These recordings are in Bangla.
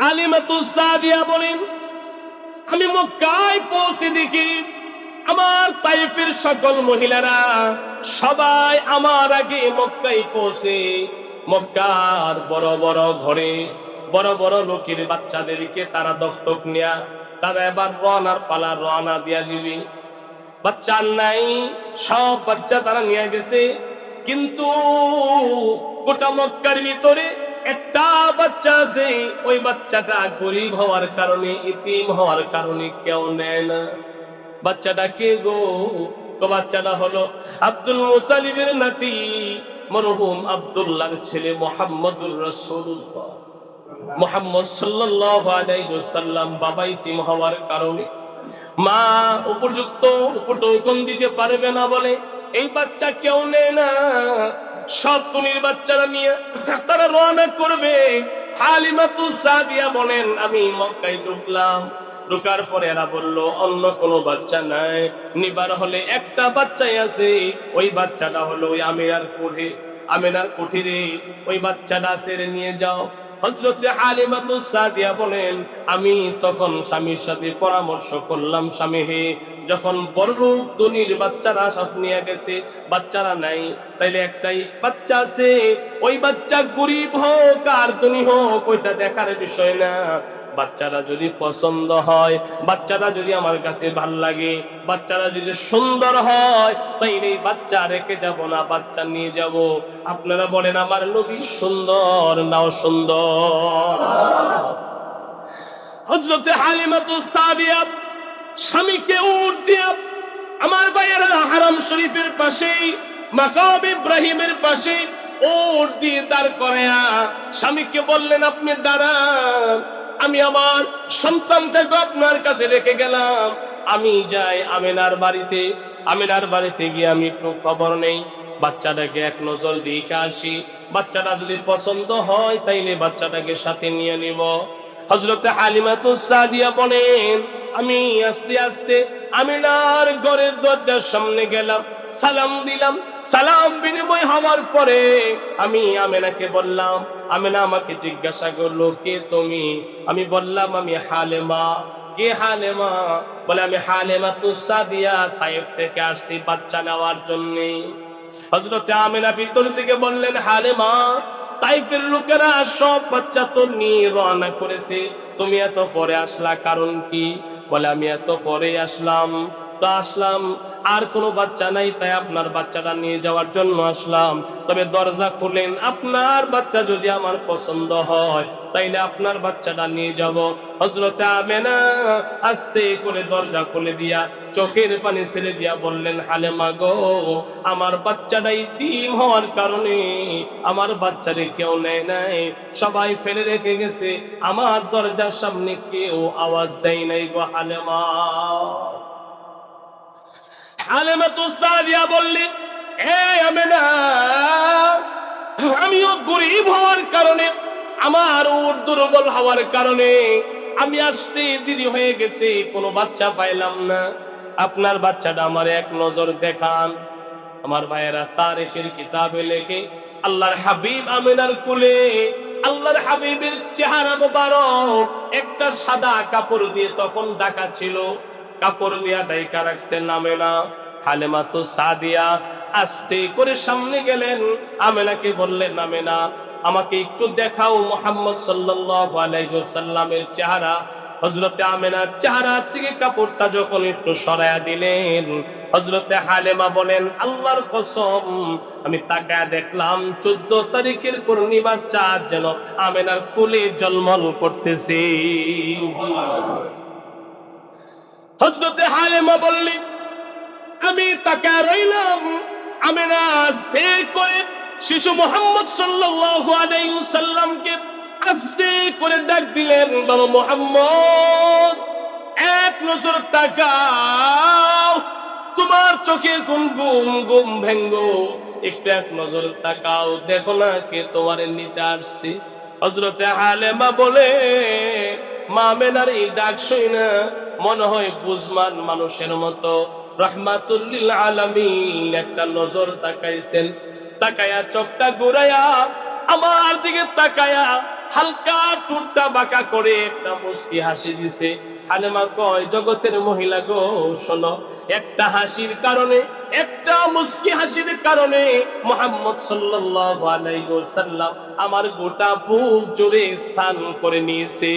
হালিমাতু সাদিয়া বলেন, আমি মক্কায় পৌঁছে দেখি আমার তাইফের সকল মহিলারা সবাই আমার আগে মক্কায় পৌঁছে। মক্কার বড় বড় ঘরে বড় বড় লোকের বাচ্চাদেরকে তারা দত্তক নেয়া, তারা এবার রওনার পালা রওনা দিয়া দিবি। বাচ্চা নাই, সব বাচ্চা তারা নিয়ে গেছে, কিন্তু গোটা মক্কার ভিতরে একটা বাচ্চা আছে ওই বাচ্চাটা গরিব হওয়ার কারণে, ইতিম হওয়ার কারণে কেউ নেয় না। বাচ্চাটা কে গো? বাচ্চাটা হলো আব্দুল মুতালিবের নাতি, মরহুম আব্দুল্লাহর ছেলে মোহাম্মদুর রাসূলুল্লাহ। মোহাম্মদ সাল্লাল্লাহু আলাইহি ওয়াসাল্লাম বাবা ইতিম হওয়ার কারণে। মা উপযুক্ত উপটোকন দিতে পারবে না বলে, এই বাচ্চা কেউ নেয় না। সব তুমির বাচ্চারা নিয়ে তারা রওনা করবে। হালিমাতু সাদিয়া বলেন, আমি মক্কায় ঢুকলাম। ঢুকার পরে এরা বলল, অন্য কোনো বাচ্চা নাই। নিবার হলে একটা বাচ্চাই আছে। ওই বাচ্চাটা হলো ওই আমিরার কোঠে। আমিনার কুঠিরে ওই বাচ্চাটা ছেড়ে নিয়ে যাও। হজরত হালিমাতু সাদিয়া বলেন, আমি তখন স্বামীর সাথে পরামর্শ করলাম, স্বামী হে, যখন বড় ধনির বাচ্চারা সব নিয়ে গেছে, বাচ্চারা নাই, তাইলে একটাই বাচ্চা আছে, ওই বাচ্চা গরিব হোক আর ধনী হোক, ওইটা দেখার বিষয় না। বাচ্চারা যদি পছন্দ হয়, বাচ্চারা যদি আমার কাছে ভালো লাগে, বাচ্চারা যদি সুন্দর হয় তাইলে এই বাচ্চা রেখে যাব না, বাচ্চা নিয়ে যাব। আপনারা বলেন, আমার নবী সুন্দর নাও সুন্দর? হজরতে হালিমাতু সাদিয়া স্বামীকে উঠ দিয়া আমার ভাইয়েরা হারাম শরীফের পাশেই মাকাম ইব্রাহিমের পাশে ওর দিয়ে দাঁড় করায়া স্বামীকে বললেন, আপনি দাঁড়ান। আমি আমার সন্তানটাকে আপনার কাছে রেখে গেলাম। আমি যাই আমিনার বাড়িতে। আমিনার বাড়িতে গিয়ে আমি একটু খবর নেই। বাচ্চাটাকে এক নজর দেখে আসি। বাচ্চাটা যদি পছন্দ হয়, তাইলে বাচ্চাটাকে সাথে নিয়ে নিব। হজরতে তো সাদিয়া বলেন আমি আস্তে আস্তে আমিনার ঘরের দরজার সামনে গেলাম। সালাম দিলাম। সালাম বিনিময় হওয়ার পরে আমি আমেনাকে বললাম, আমেনা আমাকে জিজ্ঞাসা করল, কে তুমি? আমি বললাম, আমি হালেমা। কে হালেমা? বলে, আমি হালেমা তু সাদিয়া তাইফ থেকে আসছি বাচ্চা নেওয়ার জন্য। হজরতে আমেনা ভিতর থেকে বললেন, হালেমা তাইফের লোকেরা সব বাচ্চা তো নিয়ে রওনা করেছে। তুমি এত পরে আসলা কারণ কি? বলে, আমি এত পরে আসলাম। তো আসলাম, আর কোনো বাচ্চা নাই, তাই আপনার বাচ্চাটা নিয়ে যাওয়ার জন্য আসলাম। তবে দরজা খুলেন। আপনার বাচ্চা যদি আমার পছন্দ হয় তাইলে আপনার বাচ্চাটা নিয়ে যাব। হজরতে আমেনা আস্তে করে দরজা খুলে দিয়া চোখের পানি ছেড়ে দিয়া বললেন হালেমা গো, আমার বাচ্চাটাই দিন হওয়ার কারণে আমার বাচ্চারে কেউ নেয় নাই। সবাই ফেলে রেখে গেছে। আমার দরজার সামনে কেউ আওয়াজ দেয় নাই গো এ আমেনা, আমিও গরিব হওয়ার কারণে আমার ওর দুর্বল হওয়ার কারণে আমি আসতে দেরি হয়ে গেছে, কোনো বাচ্চা পাইলাম না। আপনার বাচ্চাটা আমার এক নজর দেখান। আমার ভাইয়েরা তারিখের কিতাবে লেখে, আল্লাহর হাবিব আমিনার কুলে, আল্লাহর হাবিবের চেহারা মোবারক, একটা সাদা কাপড় দিয়ে তখন ডাকা ছিল। কাপড় দিয়া ডাইকা রাখছে নামে না হালেমা তো সাদিয়া। আস্তে করে সামনে গেলেন, আমেনাকে বললেন আমেনা আমাকে একটু দেখাও মোহাম্মদ ওয়াসাল্লামের চেহারা। হজরতে আমেনার চেহারা থেকে কাপড়টা যখন একটু সরায়া দিলেন হজরতে হালেমা বলেন, আল্লাহর কসম, আমি তাকায় দেখলাম চোদ্দ তারিখের পূর্ণিমা চাঁদ যেন আমেনার কোলে জলমল করতেছে। হজরতে হালেমা বললেন, আমি তাকায় রইলাম, আমেনা বের করে শিশু মোহাম্মদ সাল্লাল্লাহু আলাইহি সাল্লামকে আস্তে করে ডাক দিলেন, বাবা মোহাম্মদ, এক নজর তাকাও, তোমার চোখে কোন গুম গুম ভেঙ্গ, একটু এক নজর তাকাও, দেখো না কে তোমার নিতে আসছি। হজরতে হালেমা বলে, মা মেনার এই ডাক শুই না মনে হয় বুঝমান মানুষের মতো। রহমাতুল্লিল একটা নজর তাকাইছেন। তাকায়া চোখটা আমার দিকে তাকায়া হালকা টুনটা বাঁকা করে একটা হাসি দিছে। জগতের মহিলা গো, শোনো, একটা হাসির কারণে, একটা মুস্কি হাসির কারণে মোহাম্মদ সাল্লাল্লাহু আমার গোটা বুক জুড়ে স্থান করে নিয়েছে।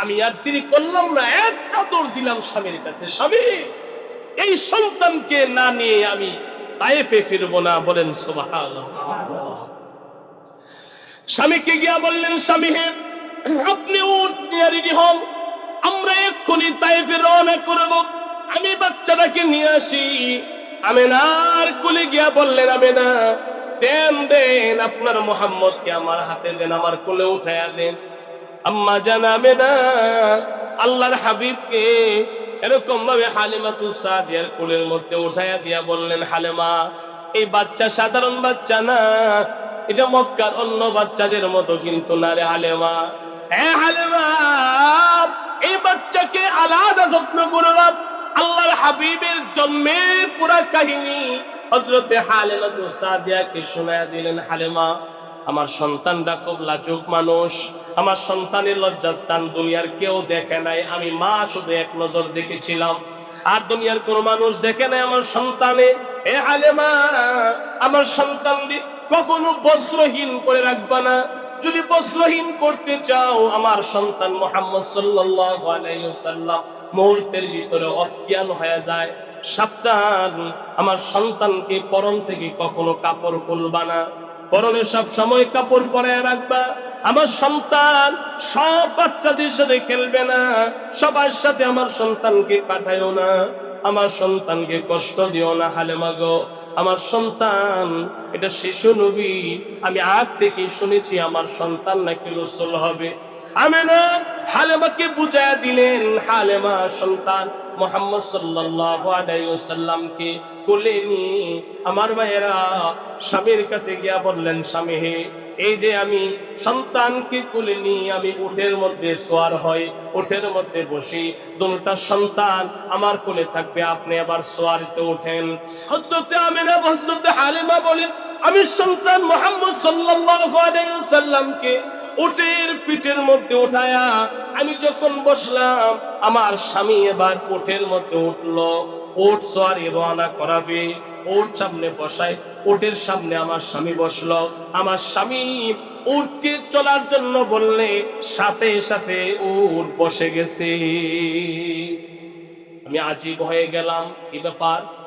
আমি আর তিনি করলাম না, একটা দৌড় দিলাম স্বামীর কাছে। স্বামী, এই সন্তানকে না নিয়ে আমি তায়েফে ফিরবো না, বলেন সুবহানাল্লাহ। স্বামীকে গিয়া বললেন, স্বামী হে আপনি হন। আমরা এক্ষুনি তাইফে রওনা করব। আমি বাচ্চাটাকে নিয়ে আসি। আমেনার কুলে গিয়া বললেন, আমেনা, দেন দেন, আপনার মোহাম্মদকে আমার হাতে দেন, আমার কোলে উঠাইয়া দেন। আম্মা জানাবে না আল্লাহর হাবিবকে এরকম ভাবে হালিমা তুসাদিয়ার কোলের মধ্যে উঠাইয়া দিয়া বললেন, হালেমা, এই বাচ্চা সাধারণ বাচ্চা না, এটা মক্কার অন্য বাচ্চাদের মতো কিন্তু না রে হালেমা। হ্যাঁ হালেমা, এই বাচ্চাকে আলাদা যত্ন করলাম, আল্লাহর হাবিবের জন্মের পুরা কাহিনী হজরতে হালেমা তুসাদিয়াকে শোনায়া দিলেন, হালেমা। আমার সন্তানটা খুব লাজুক মানুষ। আমার সন্তানের লজ্জাস্থান দুনিয়ার কেউ দেখে নাই। আমি মা শুধু এক নজর দেখেছিলাম। আর দুনিয়ার কোন মানুষ দেখে নাই আমার সন্তানে। এ আলেমা, আমার সন্তান কখনো বস্ত্রহীন করে রাখবা না। যদি বস্ত্রহীন করতে চাও, আমার সন্তান মোহাম্মদ ওয়াসাল্লাম মুহূর্তের ভিতরে অজ্ঞান হয়ে যায়। সাবধান, আমার সন্তানকে পরম থেকে কখনো কাপড় খুলবা না। পরনে সব সময় কাপড় পরে রাখবা। আমার সন্তান, সব বাচ্চাদের সাথে খেলবে না। সবার সাথে আমার সন্তানকে পাঠাইও না। আমার সন্তানকে কষ্ট দিও না হালেমা মাগো। আমার সন্তান, এটা শিশু নবী, আমি আগ থেকে শুনেছি আমার সন্তান নাকি রসুল হবে। আমি না হালেমাকে বুঝাইয়া দিলেন, হালেমা সন্তান মোহাম্মদ সাল্লাল্লাহু আলাইহি কোলে নিয়ে আমার ভাইয়েরা স্বামীর কাছে গিয়া বললেন, স্বামী হে, এই যে আমি সন্তানকে কোলে নিয়ে আমি উঠের মধ্যে সোয়ার হই উঠের মধ্যে বসি, দুটা সন্তান আমার কোলে থাকবে, আপনি আবার সোয়ারিতে ওঠেন হজরতে আমিনা হজরতে হালিমা বলেন, আমি সন্তান মোহাম্মদ সাল্লাল্লাহু আলাইহি ওয়াসাল্লামকে উটের পিঠের মধ্যে উঠায়া আমি যখন বসলাম, আমার স্বামী এবার উঠের মধ্যে উঠল। ওট সোয়ারি রওনা করাবে। ওর সামনে বসায় ওটের সামনে আমার স্বামী বসল। আমার স্বামী উঠকে চলার জন্য বললে, সাথে সাথে উট বসে গেছে। আমি আজীব হয়ে গেলাম কি ব্যাপার।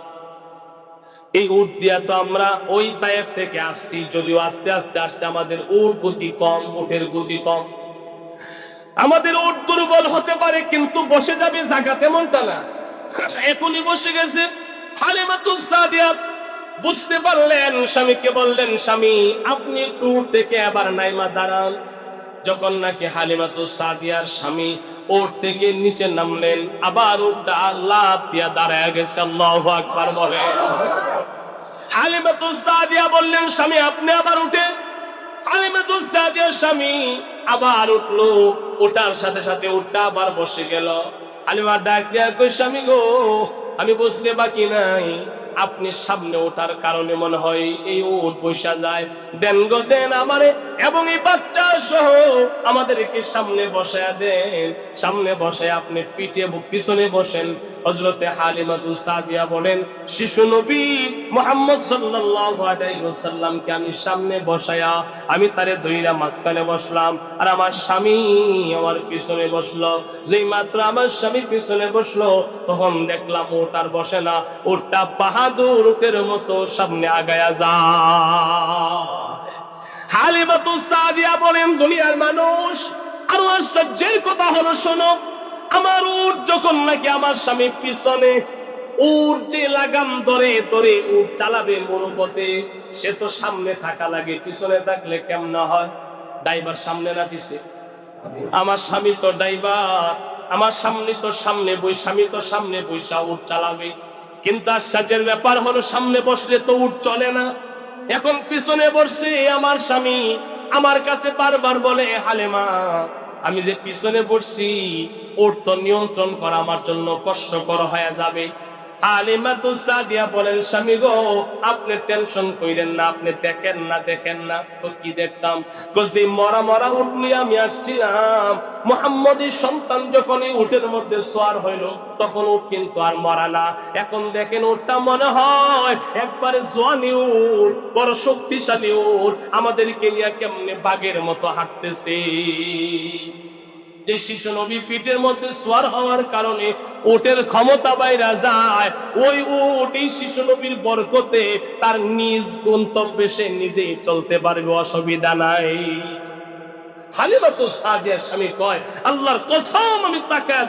এই উট দিয়া তো আমরা ওই পায়ের থেকে আসছি, যদিও আস্তে আস্তে আসছে আমাদের উট গতি কম, উটের গতি কম। আমাদের উট দুর্বল হতে পারে, কিন্তু বসে যাবে জায়গা তেমনটা না। এখনই বসে গেছে বুঝতে পারলেন, স্বামীকে বললেন, স্বামী, আপনি একটু উঠ থেকে আবার নাইমা দাঁড়ান। যখন নাকি হালিমাতুল সাদিয়ার স্বামী ওর থেকে নিচে নামলেন, আবার উঠটা আল্লাহ দিয়া দাঁড়ায় গেছে, আল্লাহু আকবার বলে হালিমাতুল সাদিয়া বললেন, স্বামী, আপনি আবার উঠেন। হালিমাতুল সাদিয়ার স্বামী আবার উঠল। ওটার সাথে সাথে উঠটা আবার বসে গেল। আলিমার ডাক দিয়া কই স্বামী গো, আমি বুঝতে বাকি নাই। আপনি সামনে ওঠার কারণে মনে হয় এই উঠ বৈশা যায়। দেন গো, দেন আমারে, এবং এই বাচ্চা সহ আমাদেরকে সামনে বসায়া দেন। সামনে বসে আপনি পিঠে পিছনে বসেন। হজরতে হালিমাতুল সাদিয়া বলেন, শিশু নবী মোহাম্মদ ওয়াসাল্লামকে আমি সামনে বসায়া, আমি তারে দইরা মাঝখানে বসলাম, আর আমার স্বামী আমার পিছনে বসল। যেই মাত্র আমার স্বামীর পিছনে বসল, তখন দেখলাম ওট আর বসে না। ওটা বাহাদুর উটের মতো সামনে আগায়া যায়। হালিমাতুল সাদিয়া বলেন, দুনিয়ার মানুষ, আরও আশ্চর্যের কথা হলো, শোনো, আমার উট যখন নাকি আমার স্বামী পিছনে, উট যে লাগাম ধরে ধরে উট চালাবে মনোপথে সে তো সামনে থাকা লাগে, পিছনে থাকলে কেমন হয়? ড্রাইভার সামনে না পিছে? আমার স্বামী তো ড্রাইভার, আমার সামনে তো সামনে বই, স্বামী তো সামনে বৈশা উট চালাবে। কিন্তু আশ্চর্যের ব্যাপার হলো সামনে বসলে তো উঠ চলে না। এখন পিছনে বসছে আমার স্বামী, আমার কাছে বারবার বলে হালেমা, আমি যে পিছনে বসছি, ওর তো নিয়ন্ত্রণ করা আমার জন্য কষ্টকর হয়ে যাবে। বলেন, স্বামী গো, আপনি দেখেন না দেখেন না। কি দেখতাম? সন্তান যখন এই উটের মধ্যে সোয়ার হইল, তখন কিন্তু আর মরা না। এখন দেখেন উটটা মনে হয় একবারে জোয়ানি উট বড় শক্তিশালী উট আমাদেরকে নিয়ে কেমনে বাঘের মতো হাঁটতেছে। যে শিশু নবী পিঠের মধ্যে সোয়ার হওয়ার কারণে ওটের ক্ষমতা বাইরা যায়, ওই এই শিশু নবীর বরকতে তার নিজ গন্তব্যে সে নিজেই চলতে পারবে, অসুবিধা নাই। প্রথম আমি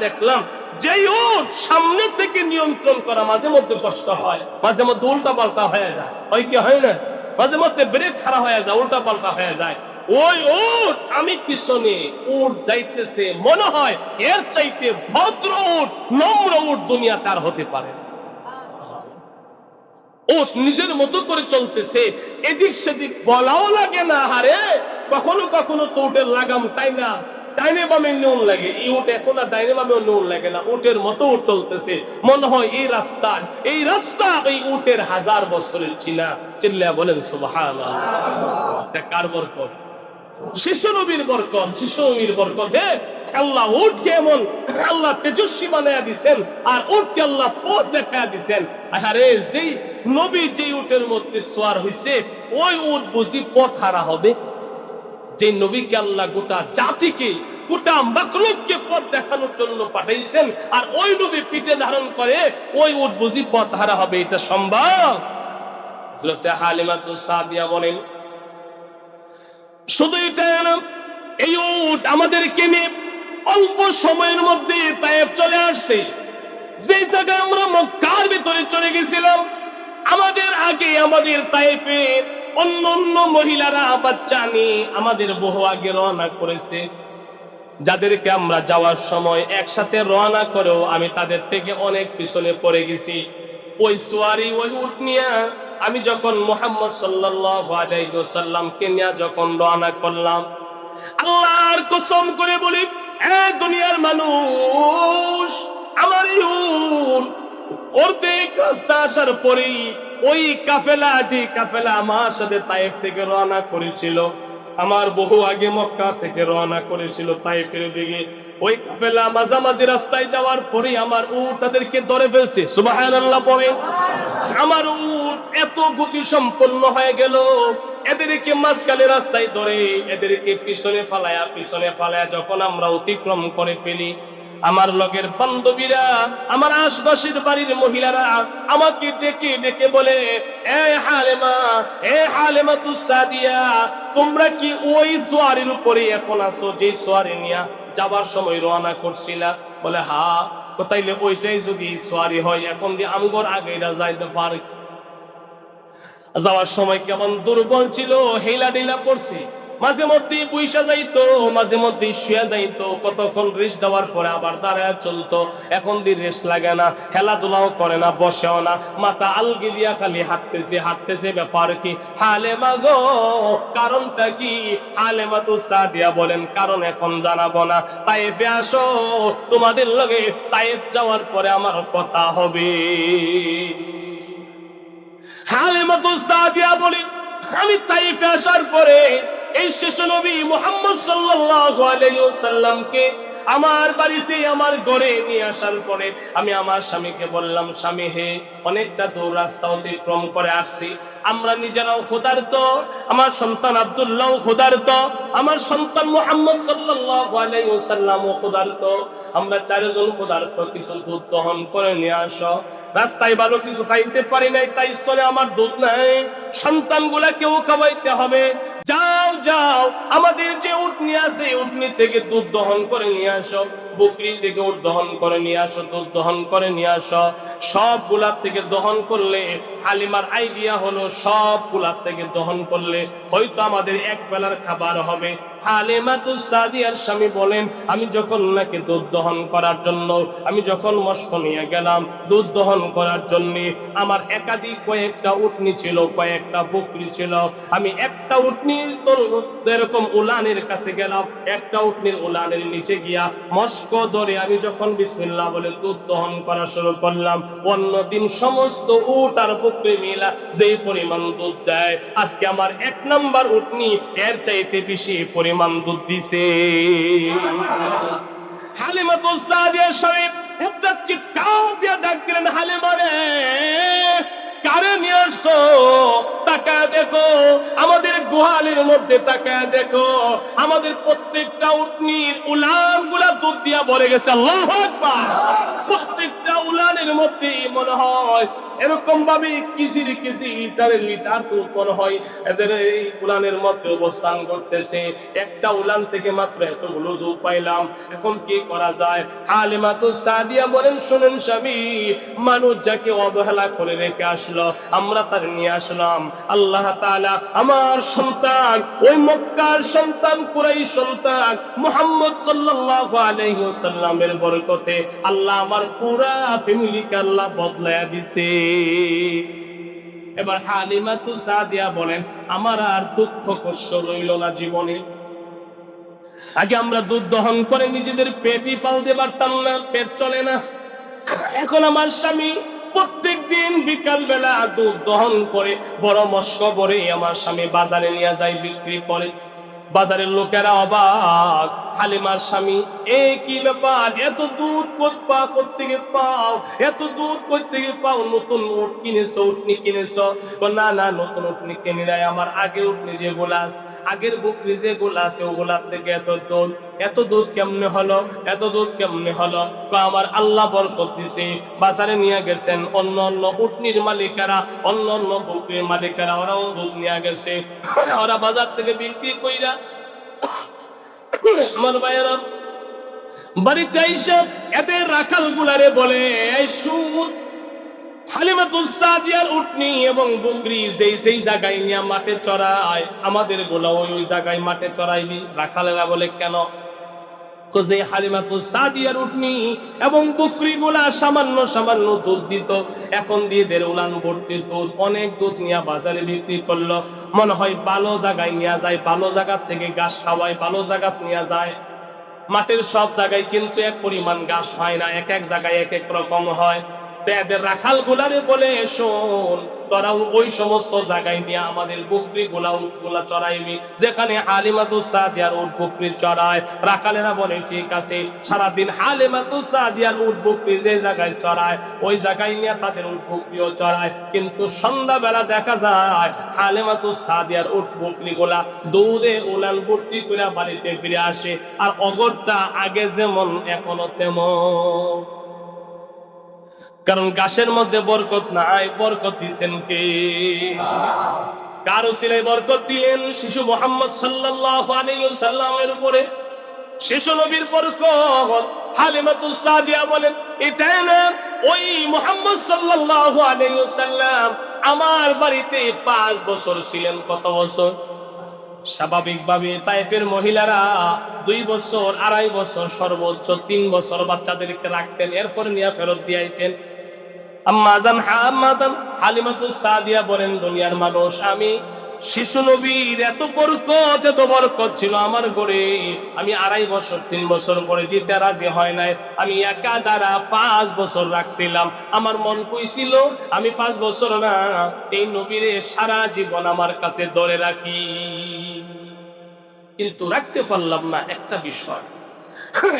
দেখলাম, যেই ওট সামনে থেকে নিয়ন্ত্রণ করা মাঝে মধ্যে কষ্ট হয়, মাঝে মধ্যে উল্টা পাল্টা হয়ে যায়। হয় কি হয় না? মাঝে মধ্যে ব্রেক খারাপ হয়ে যায় উল্টা পাল্টা হয়ে যায়। ওই উট আমি পিছনে উট যাইতেছে। মনে হয় এর চাইতে ভদ্র উট, নম্র উট দুনিয়া তার হতে পারে। উট নিজের মতো করে চলতেছে। এদিক সেদিক বলাও লাগে না হারে কখনো কখনো তো উটের লাগাম তাই না? ডাইনে বামে লাগে। এই এখন আর ডাইনে বামে নুন লাগে না। উটের মতো চলতেছে। মনে হয় এই রাস্তা এই রাস্তা এই উটের হাজার বছরের চিনা। চিল্লা বলেন সুবহান কার শিশু নবীর বরকত, শিশু নবীর বরকত। আল্লাহ উট কেমন আল্লাহ তেজস্বী বানায়া দিছেন, আর উটকে আল্লাহ পথ দেখায়া দিছেন। আরে যেই নবী যেই উটের মধ্যে সোয়ার হইছে, ওই উট বুঝি পথ হারা হবে। যে নবীকে আল্লাহ গোটা জাতিকে, গোটা মাকলুককে পথ দেখানোর জন্য পাঠাইছেন, আর ওই নবী পিঠে ধারণ করে, ওই উট বুঝি পথ হারা হবে, এটা সম্ভব? হালিমাতুস সাদিয়া বলেন শুধু এটা না, এই উট আমাদেরকে নিয়ে অল্প সময়ের মধ্যে তায়েব চলে আসছে। যে জায়গায় আমরা মক্কার ভিতরে চলে গেছিলাম, আমাদের আগে আমাদের তাইপে অন্য অন্য মহিলারা বাচ্চা নিয়ে আমাদের বহু আগে রওনা করেছে। যাদেরকে আমরা যাওয়ার সময় একসাথে রওনা করেও আমি তাদের থেকে অনেক পিছনে পড়ে গেছি। ওই সোয়ারি, ওই উট নিয়ে আমি যখন মোহাম্মদ ওয়াসাল্লামকে নিয়ে যখন রওনা করলাম, আল্লাহর কসম করে বলি দুনিয়ার মানুষ, আমার অর্ধেক পরেই ওই কাফেলা আমার সাথে তাইফ থেকে রওনা করেছিল, আমার বহু আগে মক্কা থেকে রওনা করেছিল তাইফের দিকে। ওই কাফেলা মাঝামাঝি রাস্তায় যাওয়ার পরে আমার উট তাদেরকে ধরে ফেলছে। সুবহানাল্লাহ আমার উট এত গতি সম্পন্ন হয়ে গেল, এদেরকে মাঝখানে রাস্তায় ধরে এদেরকে পিছনে ফালায়া পিছনে ফালায়া যখন আমরা অতিক্রম করে ফেলি, আমার লগের বান্ধবীরা, আমার আশপাশের বাড়ির মহিলারা আমাকে ডেকে ডেকে বলে তোমরা কি ওই সোয়ারির উপরে এখন আছো, যে সোয়ারি নিয়া যাবার সময় রওনা করছিলা। বলে, হা কোথাইলে ওইটাই যদি সোয়ারি হয়, এখন দিয়ে আমগর আগেরা যাইতে পারে যাওয়ার সময় কেমন দুর্বল ছিল হেলা ডিলা পড়ছে। মাঝে মধ্যে পয়সা যাইতো, মাঝে মধ্যে শুয়ে যাইতো, কতক্ষণ রেস্ট দেওয়ার পরে আবার দাঁড়ায় চলতো। এখন দিয়ে রেস্ট লাগে না, খেলাধুলাও করে না, বসেও না। মাথা আলগি দিয়া খালি হাঁটতেছে হাঁটতেছে ব্যাপার কি? হালে মা গো, কারণটা কি? হালে মা তো সাদিয়া বলেন, কারণ এখন জানাব না। তাই আসো, তোমাদের লগে তাইফ যাওয়ার পরে আমার কথা হবে। হালেমাতু সাদিয়া বলি আমি তাইফে আসার পরে এই শেষ নবী মোহাম্মদ সাল্লাল্লাহু আমার বাড়িতে, আমার ঘরে নিয়ে আসার পরে আমি আমার স্বামীকে বললাম, স্বামী হে, অনেকটা দূর রাস্তা অতিক্রম করে আসছি। আমরা নিজেরাও ক্ষুধার্ত, আমার সন্তান আব্দুল্লাহ ক্ষুধার্ত, আমার সন্তান মোহাম্মদ ওয়াসাল্লামও ক্ষুধার্ত, আমরা চারজন ক্ষুধার্ত কিছু দুধ দহন করে নিয়ে আস। রাস্তায় ভালো কিছু খাইতে পারি নাই, তাই স্থলে আমার দুধ নাই। সন্তানগুলাকেও খাওয়াইতে হবে। যাও যাও, আমাদের যে উটনি আছে উটনি থেকে দুধ দহন করে নিয়ে আসো। বকরি থেকে উট দহন করে নিয়ে আসো, দুধ দহন করে নিয়ে আসো। সবগুলার থেকে দহন করলে হালিমার আইডিয়া হলো সবগুলার থেকে দহন করলে হয়তো আমাদের এক বেলার খাবার হবে। উলানের কাছে গেলাম, একটা উটনির উলানের নিচে গিয়া মস্ক ধরে আমি যখন বিসমিল্লাহ বলে দুধ দহন করা শুরু করলাম, অন্যদিন সমস্ত উট আর মিলা যেই পরিমাণ দুধ দেয়, আজকে আমার এক নাম্বার উটনি এর চাইতে বেশি পরিমাণ দুধ দিছে হালিমা তো একটা চিৎকার দিয়ে হালিমা রে, কারে নিয়ে আসছো? তাকা দেখো, আমাদের গোহালের মধ্যে তাকা দেখো, আমাদের প্রত্যেকটা উটনির উলানগুলা দুধ দিয়া ভরে গেছে। আল্লাহ প্রত্যেকটা উলানের মধ্যে মনে হয় এরকম ভাবে কিসির কিসি লিটারের লিটার দুধ মনে হয়। এদের এই উলানের মধ্যে অবস্থান করতেছে। একটা উলান থেকে মাত্র এতগুলো দুধ পাইলাম। এখন কি করা যায়? হালিমা তো সাদিয়া বলেন, শুনেন স্বামী, মানুষ যাকে অবহেলা করে রেখে আসলো, আমরা তার নিয়ে আসলাম। আল্লাহ তাআলা আমার সন্তান, ওই মক্কার সন্তান কুরাই সন্তান, মুহাম্মদ সাল্লাল্লাহু আলাইহি বরকতে আল্লাহ আমার পুরা ফ্যামিলিকে আল্লাহ বদলায়া দিছে। এবার হালিমা তু সাদিয়া বলেন, আমার আর দুঃখ কষ্ট রইল না জীবনে। আগে আমরা দুধ দহন করে নিজেদের পেটই পালতে পারতাম না, পেট চলে না। এখন আমার স্বামী প্রত্যেক দিন বিকাল বেলা দুধ দহন করে, বড় মস্ক করে আমার স্বামী বাজারে নিয়ে যায়, বিক্রি করে। বাজারের লোকেরা অবাক। হালিমার স্বামী, এ কি ব্যাপার? এত দুধ পা করতে গিয়ে পাও? এত দুধ গিয়ে পাও? নতুন উট কিনেছো উঠনি কিনেছ? না না, নতুন উঠনি কিনে নাই। আমার আগে উঠনি যে গোলাস। আগের বুকনি যে গোলাস। ওগুলার থেকে এত দুধ এত দুধ কেমনে হলো? এত দুধ কেমনে হলো? আমার আল্লাহ বরকত দিছে। বাজারে নিয়ে গেছেন অন্য অন্য উটনির মালিকেরা, অন্য অন্য বুকরির মালিকেরা, ওরাও দুধ নিয়ে গেছে। ওরা বাজার থেকে বিক্রি কইরা আমার ভাইয়েরা, বাড়িতে আইসা এদের রাখাল গুলারে বলে উটনি এবং যেই যেই জায়গায় নিয়ে মাঠে চড়ায়, আমাদের গোলা ওই ওই জায়গায় মাঠে চড়াইবি? রাখালেরা বলে, কেন? যে হালিমাতুল সাদিয়ার উটনি এবং বকরি গুলা সামান্য সামান্য দুধ দিত। এখন দিয়ে দেড় উলান ভর্তি দুধ, অনেক দুধ নিয়ে বাজারে বিক্রি করল। মনে হয় ভালো জায়গায় নিয়ে যায়, ভালো জায়গার থেকে ঘাস খাওয়ায়, ভালো জায়গা নিয়ে যায়। মাঠের সব জায়গায় কিন্তু এক পরিমাণ গাছ হয় না, এক এক জায়গায় এক এক রকম হয়। এদের রাখাল গুলারে বলে, শোন, তোরাও ওই সমস্ত জায়গায় নিয়ে আমাদের বকরি গোলা গুলা চড়াইবি। যেখানে হালিমাতু সাদিয়ার উট বকরি চড়ায়। রাখালেরা বলে, ঠিক আছে। সারাদিন হালিমাতু সাদিয়ার উট বকরি যে জায়গায় চড়ায়, ওই জায়গায় নিয়ে তাদের উট বকরিও চড়ায়। কিন্তু সন্ধ্যাবেলা দেখা যায়, হালিমাতু সাদিয়ার উট বকরি গোলা দৌড়ে উলান ভর্তি করে বাড়িতে ফিরে আসে। আর অগরটা আগে যেমন, এখনও তেমন। কারণ গাছের মধ্যে বরকত নাই, বরকত দিছেন কে? কারও ছিলেন বরকত দিলেন শিশু মোহাম্মদ আলাইহি সাল্লামের উপরে। শিশু নবীর বরকত, হালিমাতুস সাদিয়া বলেন, এটাই না, ওই মোহাম্মদ সাল্লাল্লাহু আলাইহি সাল্লাম আমার বাড়িতে পাঁচ বছর ছিলেন। কত বছর? স্বাভাবিকভাবে তাইফের মহিলারা দুই বছর, আড়াই বছর, সর্বোচ্চ তিন বছর বাচ্চাদেরকে রাখতেন, এরপর নিয়ে ফেরত দিয়ে আইতেন। আম্মাজান হাম্মাদান হালিমাতুস সাদিয়া বলেন, দুনিয়ার মানুষ, আমি শিশু নবীর এত বরকত এত বরকত ছিল আমার ঘরে। আমি আড়াই বছর, তিন বছর পরে দিতে রাজি হয় নাই। আমি একা দ্বারা পাঁচ বছর রাখছিলাম। আমার মন কইছিল আমি পাঁচ বছর না, এই নবীরে সারা জীবন আমার কাছে ধরে রাখি। কিন্তু রাখতে পারলাম না একটা বিষয়।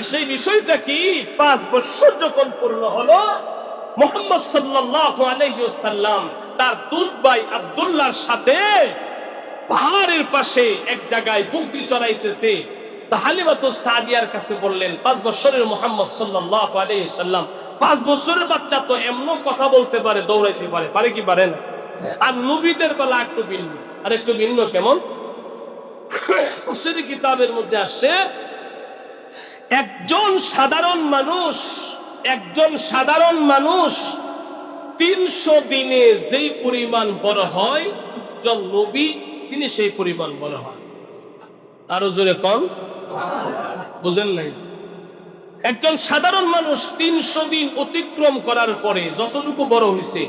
সেই বিষয়টা কি? পাঁচ বছর যখন পূর্ণ হলো মোহাম্মদ সাল্লাল্লাহু আলাইহি ওয়াসাল্লাম, তার দুধ ভাই আব্দুল্লাহর সাথে পাহাড়ের পাশে এক জায়গায় বকরি চড়াইতেছে। হালিমাতু সাদিয়ার কাছে বললেন, পাঁচ বছরের মোহাম্মদ সাল্লাল্লাহু আলাইহি সাল্লাম পাঁচ বছরের বাচ্চা তো এমন কথা বলতে পারে, দৌড়াইতে পারে পারে কি পারে না? আর নবীদের বেলা একটু ভিন্ন, আর একটু ভিন্ন কেমন? কিতাবের মধ্যে আসছে একজন সাধারণ মানুষ একজন সাধারণ মানুষ তিনশো দিনে যেই পরিমাণ বড় হয়, একজন নবী তিনি সেই পরিমাণ বড় হয়। আরও জোরে কম? বুঝেন নাই? একজন সাধারণ মানুষ তিনশো দিন অতিক্রম করার পরে যতটুকু বড় হয়েছে,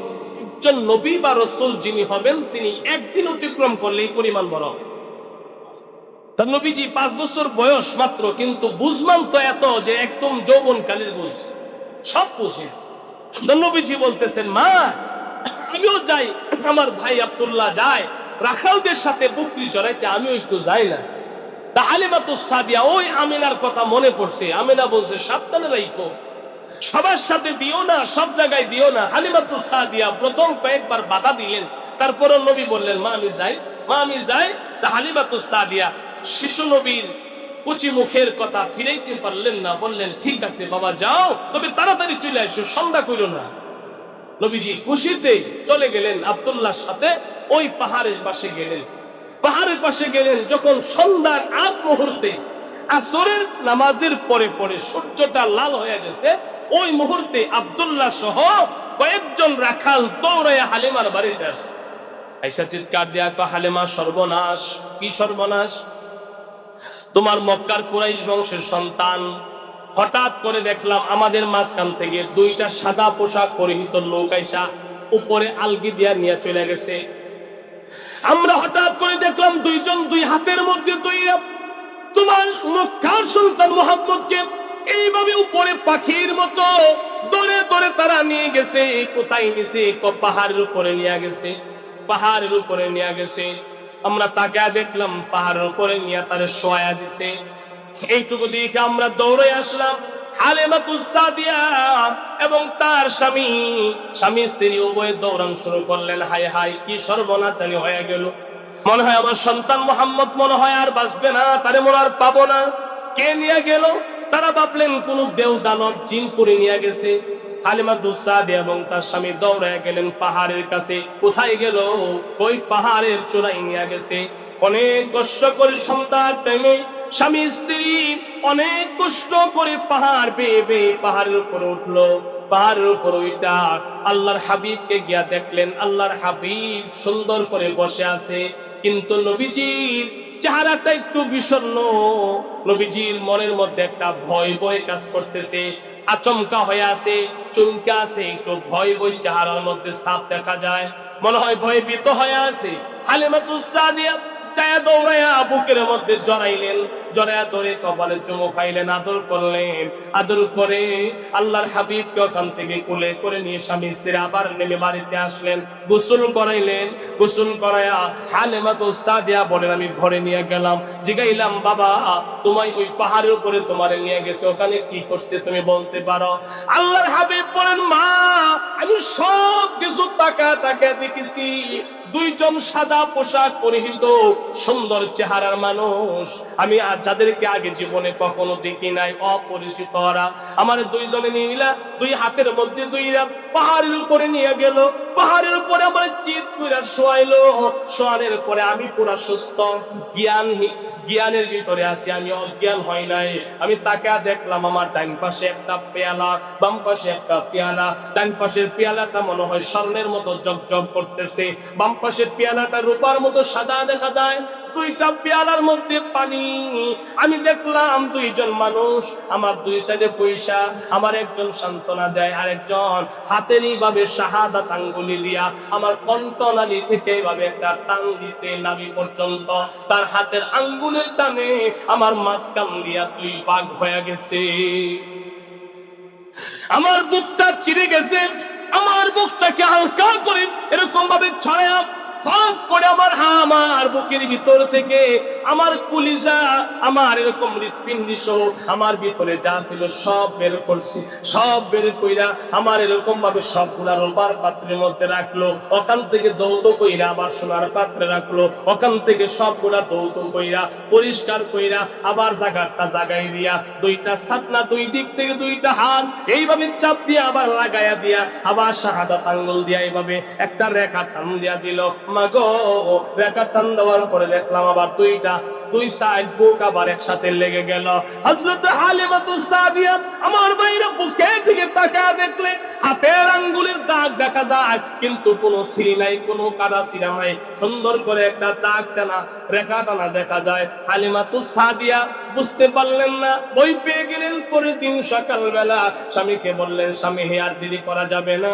একজন নবী বা রসুল যিনি হবেন, তিনি একদিন অতিক্রম করলে এই পরিমাণ বড় হবে। তার নবীজি পাঁচ বছর বয়স মাত্র, কিন্তু বুঝমান তো এত যে একদম যৌবন কালের বুঝ। সব বুঝে। নবীজি বলতেছেন, মা, আমিও যাই, আমার ভাই আব্দুল্লাহ যায়, রাখালদের সাথে বকরি চড়াইতে আমিও একটু যাই না। তা হালিমা তো সাদিয়া ওই আমিনার কথা মনে পড়ছে। আমিনা বলছে, সাবধানে রাইখো। সবার সাথে দিও না, সব জায়গায় দিও না। হালিমা তো সাদিয়া প্রথম কয়েকবার বাধা দিলেন। তারপরে নবী বললেন, মা, আমি যাই, মা, আমি যাই। তা হালিমা তো সাদিয়া শিশু নবীর কুচি মুখের কথা ফিরাইতে পারলেন না, বললেন, ঠিক আছে, বাবা, যাও, তবে তাড়াতাড়ি চলে আসো সন্ধ্যা করো না। নবীজি খুশিতে চলে গেলেন, আব্দুল্লাহর সাথে ওই পাহাড়ের পাশে গেলেন। পাহাড়ের পাশে গেলেন, যখন সন্ধ্যার আগ মুহূর্তে আসরের নামাজের পরে পরে সূর্যটা লাল হয়ে গেছে, ওই মুহূর্তে আব্দুল্লাহ সহ কয়েকজন রাখাল দৌড়াইয়া হালিমার বাড়িতে আসছে। আইসা চিৎকার দেয়া হালিমা, সর্বনাশ, কি সর্বনাশ? তোমার মক্কার কুরাইশ বংশের সন্তান। হঠাৎ করে দেখলাম আমাদের মাঝখান থেকে দুইটা সাদা পোশাক পরিহিত লোক আইসা উপরে আলগি দিয়া নিয়ে চলে গেছে। আমরা হঠাৎ করে দেখলাম দুইজন দুই হাতের মধ্যে দুই তোমার মক্কার সন্তান মোহাম্মদকে এইভাবে উপরে পাখির মতো দরে দরে তারা নিয়ে গেছে, কোথায় নিছে পাহাড়ের উপরে নিয়ে গেছে, পাহাড়ের উপরে নিয়ে গেছে। আমরা তাকে দেখলাম, পাহাড়ের উপরে নিয়ে তারে শোয়া দিছে। এইটুকু দিকে আমরা দৌড়ে আসলাম এবং তার স্বামী। স্বামী, স্ত্রী উভয়ে দৌড়ান শুরু করলেন। হাই হাই কি সর্বনাচানি হয়ে গেল। মনে হয় আমার সন্তান মোহাম্মদ মনে হয় আর বাঁচবে না, তারে মনে আর পাবো না। কে নিয়ে গেল? তারা ভাবলেন, কোন দেও দানব করে নিয়ে গেছে। হালিমা দুসাদ এবং তার স্বামী দৌড়ায় গেলেন পাহাড়ের কাছে। কোথায় গেল? ওই পাহাড়ের নিয়ে গেছে। অনেক কষ্ট করে স্বামী, স্ত্রী অনেক কষ্ট করে পাহাড় পেয়ে পেয়ে পাহাড়ের উপরে উঠল। পাহাড়ের উপর ওইটা আল্লাহর হাবিবকে গিয়া দেখলেন। আল্লাহর হাবিব সুন্দর করে বসে আছে। কিন্তু নবীজির চেহারাটা একটু বিষণ্ণ। নবীজির মনের মধ্যে একটা ভয় ভয় কাজ করতেছে। আচমকা হয়ে আছে। চমকা আছে একটু ভয় বই চেহারার মধ্যে সাপ দেখা যায়। মনে হয় ভয় পিত হয়ে আছে। হালিমাতুস সাদিয়া চায়া দৌড়াইয়া বুকের মধ্যে জড়াইলেন, জড়াইয়া ধরে কপালে চুমু খাইলেন, আদর করলেন। আদর করে আল্লাহর হাবিবকে ওখান থেকে কোলে করে নিয়ে স্বামী স্ত্রী আবার নেমে বাড়িতে আসলেন, গোসল করাইলেন। গোসল করাইয়া হালেমা তো সাদিয়া বলেন, আমি ঘরে নিয়ে গেলাম। জিগাইলাম, বাবা, তোমায় ওই পাহাড়ের উপরে তোমারে নিয়ে গেছে, ওখানে কি করছে তুমি বলতে পারো? আল্লাহর হাবিব বলেন, মা, আমি সব কিছু তাকা তাকা দেখেছি। দুইজন সাদা পোশাক পরিহিত সুন্দর চেহারার মানুষ। আমি আর যাদেরকে আগে জীবনে কখনো দেখি নাই, অপরিচিত আমার দুইজনে নিয়ে নিলা দুই হাতের মধ্যে দুইরা পাহাড়ের উপরে নিয়ে গেল। পাহাড়ের উপরে আমার চিত শোয়াইলো। শোয়ানোর পরে আমি পুরা সুস্থ জ্ঞান জ্ঞানের ভিতরে আছি। আমি অজ্ঞান হয় নাই। আমি তাকে দেখলাম আমার ডান পাশে একটা পেয়ালা, বাম পাশে একটা পেয়ালা। ডান পাশের পেয়ালাটা মনে হয় স্বর্ণের মতো জগজগ করতেছে। বাম পাশের পেয়ালাটা রূপার মতো সাদা দেখা যায়। দুইটা পেয়ালার মধ্যে পানি। আমি দেখলাম দুইজন মানুষ, আমার দুই সাইডে পয়সা, আমার একজন সান্ত্বনা দেয়, আরেকজন হাতের এইভাবে শাহাদাত আঙ্গুলি দিয়া আমার কণ্ঠনালী থেকে এইভাবে একটা টান দিছে নাভি পর্যন্ত। তার হাতের আঙ্গুলের টানে আমার মাঝখান দিয়া দুই বাঘ হয়ে গেছে। আমার বুকটা চিরে গেছে। আমার বুকটাকে হালকা করে এরকম ভাবে ছড়ায় ফাঁক করে আমার আমার বুকের ভিতর থেকে। আমার কুলিজা, আমার এরকম হৃৎপিণ্ডি সহ আমার ভিতরে যা ছিল সব বের করছি, সব বের কইরা আমার এরকম ভাবে সবগুলা রোবার পাত্রের মধ্যে রাখল, ওখান থেকে দৌড় কইরা আবার সোনার পাত্রে রাখল, ওখান থেকে সবগুলা দৌড় কইরা, পরিষ্কার কইরা আবার জায়গাটা জাগাই দিয়া, দুইটা সাতনা দুই দিক থেকে দুইটা হাত, এইভাবে চাপ দিয়া আবার লাগাইয়া দিয়া, আবার শাহাদাত আঙ্গুল দিয়া এইভাবে একটা রেখা টান দিয়া দিল। মাগো রেখা টান দেওয়ার পরে দেখলাম আবার দুইটা, দুই সাইড বুক আবার একসাথে লেগে গেল। হযরত হালিমাতুস সাদিয়া, আমার ভাইরা বুকের দিকে তাকায় দেখলে, হাতের আঙ্গুলের দাগ দেখা যায়, কিন্তু কোনো সিঁড়ি নাই, কোনো কাদা সিরা নাই। সুন্দর করে একটা দাগ টানা, রেখা টানা দেখা যায়। হালিমাতুস সাদিয়া বুঝতে পারলেন না। বই পেয়ে গেলেন পরের দিন সকালবেলা। স্বামীকে বললেন, স্বামী, হে আর দেরি করা যাবে না।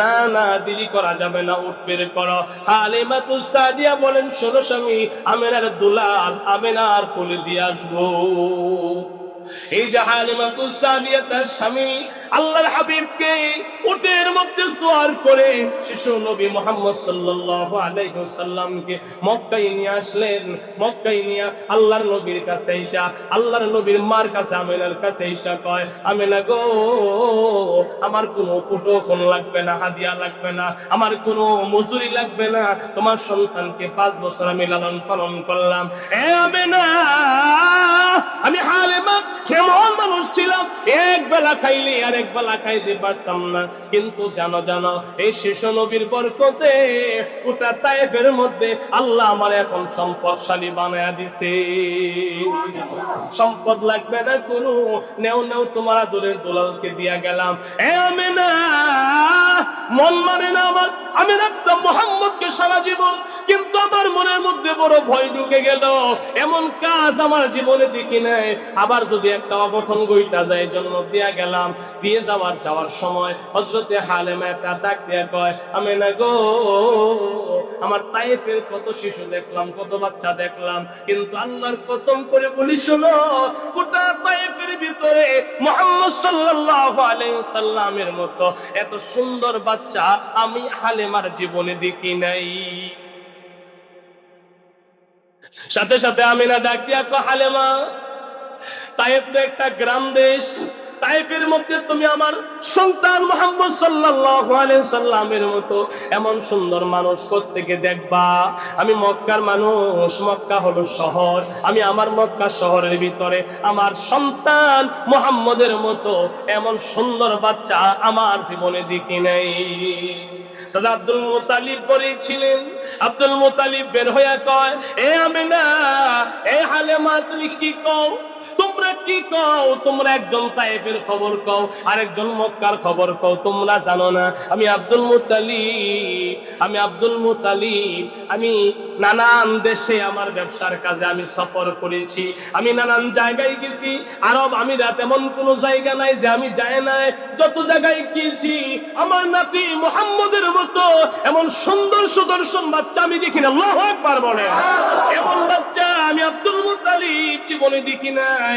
না না, দেরি করা যাবে না উঠ বের করো। হালিমাতুস দিয়া বলেন, শোনো স্বামী আমেনার দুলাল আমেনার কোলে দিয়ে আসব। এই যে হালিমাতুস সাদিয়া তার স্বামী আল্লাহর হাবিবকে উটের মধ্যে সোয়ার করে শিশু নবী মোহাম্মদ সাল্লাল্লাহু আলাইহি ওয়াসাল্লামকে মক্কায় নিয়ে আসলেন। মক্কায় নিয়ে আল্লাহর নবীর কাছে ঈশা আল্লাহর নবীর মার কাছে আমেনার কাছে ঈশা কয়, আমেনা গো, আমার কোনো কুটো কোন লাগবে না, হাদিয়া লাগবে না, আমার কোনো মজুরি লাগবে না, তোমার সন্তানকে পাঁচ বছর আমি লালন পালন করলাম। এ আমেনা, আমি হালেমা কেমন মানুষ ছিলাম, এক বেলা খাইলে আর খাইতে পারতাম না। কিন্তু জানো জানো, এই নবীর বরকতে মধ্যে আল্লাহ আমার এখন সম্পদশালী বানায় দিছে। সম্পদ লাগবে না কোনো। নেও নেও, তোমার দূরের দোলালকে দিয়া গেলাম। এ আমি না মন মানে না আমার। আমি রাখতাম মোহাম্মদকে সারা জীবন, কিন্তু আমার মনের মধ্যে বড় ভয় ঢুকে গেল। এমন কাজ আমার জীবনে দেখি নাই। আবার যদি একটা অঘটন গইটা যায়, জন্ম দিয়া গেলাম। দিয়ে যাওয়ার যাওয়ার সময় হজরতে হালেমা একটা ডাক দিয়া কয়, আমি না গো, আমার তাইফের কত শিশু দেখলাম, কত বাচ্চা দেখলাম, কিন্তু আল্লাহর কসম করে বলি, শোনো, গোটা তাইফের ভিতরে মোহাম্মদ সাল্লাল্লাহু আলাইহি সাল্লামের মতো এত সুন্দর বাচ্চা আমি হালেমার জীবনে দেখি নাই। সাথে সাথে আমি না ডাকিয়া হালেমা তাই একটা গ্রাম দেশ তাইফের মধ্যে তুমি আমার সন্তান মোহাম্মদ সাল্লাল্লাহু আলাইহি সাল্লামের মতো এমন সুন্দর মানুষ থেকে দেখবা? আমি মক্কার মানুষ, মক্কা হলো শহর। আমি আমার মক্কা শহরের ভিতরে আমার সন্তান মোহাম্মদের মতো এমন সুন্দর বাচ্চা আমার জীবনে দেখি নাই। দাদা আব্দুল মুতালিব বলেছিলেন, আব্দুল মুতালিব বের হইয়া কয়, এ আমি না এ হালেমা, তুমি কি কও? তোমরা কি কও? তোমরা একজন তাইফের খবর কও, আরেকজন মক্কার খবর কও, তোমরা জানো না। আমি আব্দুল মুতালিব, আমি আব্দুল মুতালিব। আমি নানান দেশে আমার ব্যবসার কাজে আমি সফর করেছি। আমি নানান জায়গায় গেছি। আরব আমি রাত এমন কোন জায়গা নাই যে আমি যাই নাই। যত জায়গায় গিয়েছি আমার নাতি মোহাম্মদের মতো এমন সুন্দর সুদর্শন বাচ্চা আমি দেখি না। আল্লাহু আকবার বলে। এমন বাচ্চা আমি আব্দুল মুতালিব জীবনে দেখি নাই।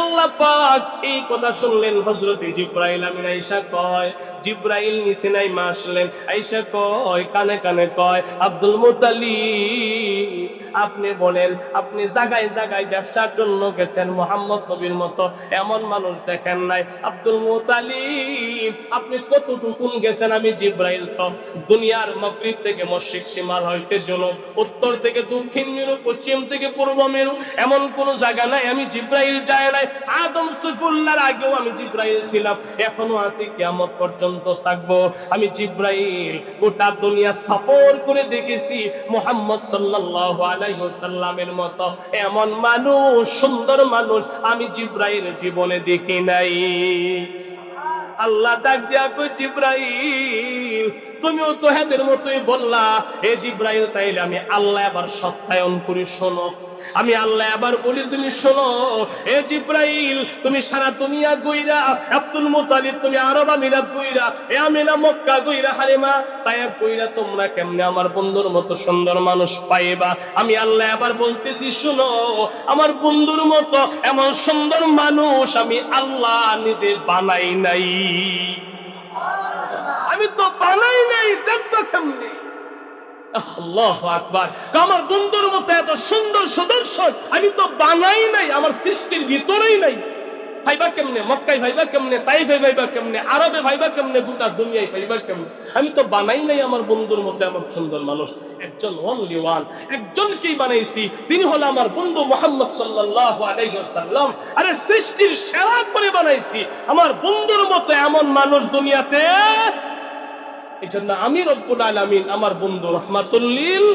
আল্লাহ পাক এই কথা শুনলেন, হযরত জিব্রাইল আমিন আয়েশা কয় নিচে নাই মা আসলেন, আয়েশা কয়, কানে কানে কয়, আব্দুল মুতালিব, আপনি বলেন, আপনি জায়গায় জায়গায় ব্যবসার জন্য গেছেন মোহাম্মদ নবীর মতো, এমন মানুষ দেখেন নাই। আব্দুল মুতালিব, আপনি কতটুকুন গেছেন আমি জিব্রাইল তো? দুনিয়ার মগরিব থেকে মস্জিদ সীমার হইতে জনক উত্তর থেকে দক্ষিণ মেরু, পশ্চিম থেকে পূর্ব মেরু, এমন কোন জায়গা নাই, আমি জিব্রাইল যায় নাই আদম সুফুল্লার আগেও আমি জিব্রাইল ছিলাম। এখনও আছি, কিয়ামত পর্যন্ত থাকব। আমি জিব্রাইল গোটা দুনিয়া সফর করে দেখেছি মোহাম্মদ সাল্লাল্লাহু আলাইহি মতো। এমন মানুষ, সুন্দর মানুষ আমি জিব্রাইল জীবনে দেখি নাই। আল্লাহ ডাক দিয়া জিব্রাইল, তুমিও তো হেদের মতোই বললা। এ জিব্রাইল, তাইলে আমি আল্লাহ আবার সত্যায়ন করি, শোনো। আমি আল্লাহ আবার বলি তুমি শোনো, এ জিব্রাইল, তুমি সারা দুনিয়া গইরা আব্দুল মুতালিব, তুমি আরব আমিরাত গইরা এ আমিনা মক্কা গইরা হালিমা তায়েব গইরা তোমরা কেমনে আমার বন্ধুর মতো সুন্দর মানুষ পাইবা? আমি আল্লাহ আবার বলতেছি, শোনো, আমার বন্ধুর মতো এমন সুন্দর মানুষ আমি আল্লাহ নিজে বানাই নাই। আমি তো বানাই নাই, দেখবা কেমনে? সুন্দর আমি তো বানাই নাই, আমার সৃষ্টির ভিতরেই নাই। ভাইবা কেমনে মক্কাই ভাইবা ভাইবা কেমনে ভাইবা কেমনে আমি তো বানাই নাই আমার বন্ধুর মধ্যে আমার সুন্দর মানুষ। একজন অনলি ওয়ান একজনকেই বানাইছি, তিনি হলো আমার বন্ধু মোহাম্মদ ওয়াসাল্লাম। আরে সৃষ্টির সেরা করে বানাইছি, আমার বন্ধুর মতো এমন মানুষ দুনিয়াতে এই জন্য আমি রব্বুল আলামিন আমার বন্ধু রহমাতুল্লিল